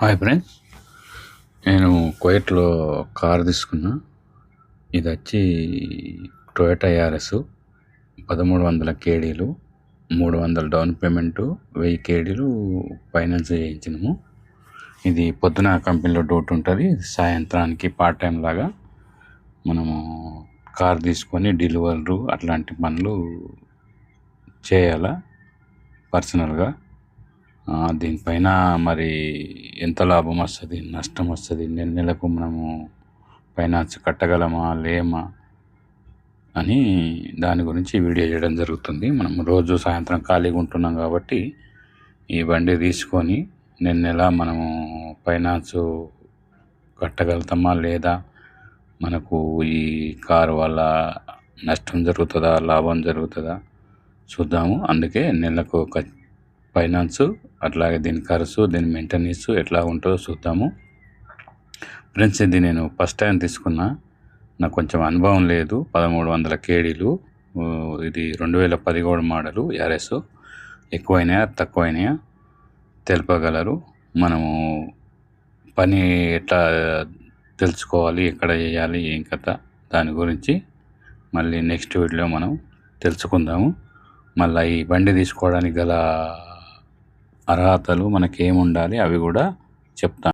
Hi friends. నేను కువైట్లో car తీసుకున్నా. ఇది వచ్చి టొయోటా యారస్ పదమూడు వందల కేడీలు మూడు వందల డౌన్ పేమెంటు వెయ్యి కేడీలు ఫైనాన్స్ చేయించినాము. ఇది పొద్దున కంపెనీలో డ్యూటీ ఉంటుంది సాయంత్రానికి పార్ట్ టైం లాగా మనము కార్ తీసుకొని డెలివరీ అట్లాంటి పనులు చేయాలా పర్సనల్గా? దీనిపైన మరి ఎంత లాభం వస్తుంది? నష్టం వస్తుంది? నెల నెలకు మనము ఫైనాన్స్ కట్టగలమా? లేమా? అని దాని గురించి వీడియో చేయడం జరుగుతుంది. మనం రోజు సాయంత్రం ఖాళీగా ఉంటున్నాం కాబట్టి ఈ బండి తీసుకొని నెల నెల మనము ఫైనాన్స్ కట్టగలుగుతామా లేదా? మనకు ఈ కారు వల్ల నష్టం జరుగుతుందా? లాభం జరుగుతుందా? చూద్దాము. అందుకే నెలకు ఒక ఫైనాన్స్ అట్లాగే దీని ఖర్చు దీని మెయింటెనెన్స్ ఎట్లా ఉంటుందో చూద్దాము. ఫ్రెండ్స్ ఇది నేను ఫస్ట్ టైం తీసుకున్నా. నాకు కొంచెం అనుభవం లేదు. పదమూడు వందల కేడీలు. ఇది రెండు వేల పదిహేడు మోడలు యారెస్. ఎక్కువైనాయా? తక్కువైనాయా? తెలుపగలరు. మనము పని ఎట్లా తెలుసుకోవాలి ఎక్కడ చేయాలి ఏం కథ దాని గురించి మళ్ళీ నెక్స్ట్ వీడియో మనం తెలుసుకుందాము. మళ్ళీ ఈ బండి తీసుకోవడానికి గల అర్హతలు మనకేముండాలి అవి కూడా చెప్తాను.